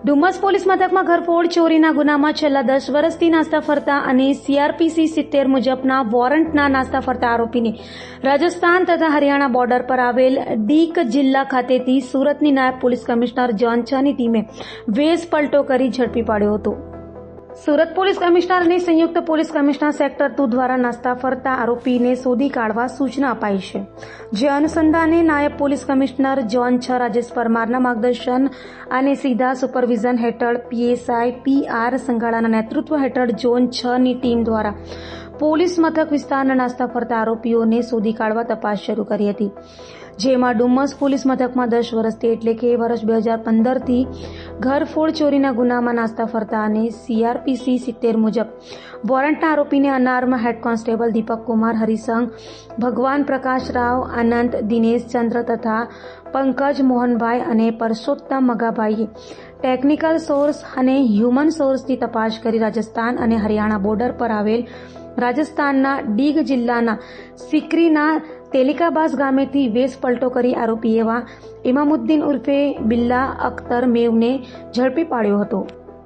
Dumas police મથકમાં ઘરફોડ ચોરીના ગુનામાં છેલ્લા દસ વર્ષથી નાસ્તા ફરતા અને સીઆરપીસી સિત્તેર મુજબના વોરંટના નાસ્તા ફરતા આરોપીને રાજસ્થાન તથા હરિયાણા બોર્ડર પર આવેલ ડીક જિલ્લા ખાતેથી સુરતની નાયબ પોલીસ કમિશનર જોન છની ટીમે વેશ પલટો કરી ઝડપી પાડ્યો હતો. સુરત પોલીસ કમિશનર અને સંયુક્ત પોલીસ કમિશનર સેક્ટર ટુ દ્વારા નાસ્તા ફરતા આરોપીને શોધી કાઢવા સૂચના અપાઈ છે. જે અનુસંધાને નાયબ પોલીસ કમિશનર જોન છ, રાજેશ પરમારના માર્ગદર્શન અને સીધા સુપરવિઝન હેઠળ પીએસઆઈ પી આર સંઘાળાના નેતૃત્વ હેઠળ ઝોન છ ની ટીમ દ્વારા પોલીસ મથક વિસ્તારના નાસ્તા ફરતા આરોપીઓને શોધી કાઢવા તપાસ શરૂ કરી હતી. જેમાં ડુમસ પોલીસ મથકમાં દસ વર્ષથી એટલે કે વર્ષ બે હજાર પંદરથી ઘરફોડ ચોરીના ગુનામાં નાસ્તા ફરતા અને સીઆરપીસી સિત્તેર મુજબ. વોરંટના આરોપીને અનાર્મ હેડ કોન્સ્ટેબલ દીપક કુમાર હરિસંઘ ભગવાન પ્રકાશ રાવ આનંદ દિનેશ ચંદ્ર તથા પંકજ મોહનભાઈ અને પરસોત્તમ મગાભાઈએ ટેકનિકલ સોર્સ અને હ્યુમન સોર્સથી તપાસ કરી રાજસ્થાન અને હરિયાણા બોર્ડર પર આવેલ રાજસ્થાનના ડીગ જિલ્લાના સિકરીના તેલિકાબાસ ગામેથી વેશ પલટો કરી આરોપી એવા ઇમામુદ્દીન ઉર્ફે બિલ્લા અખ્તર મેવને ઝડપી પાડ્યો હતો.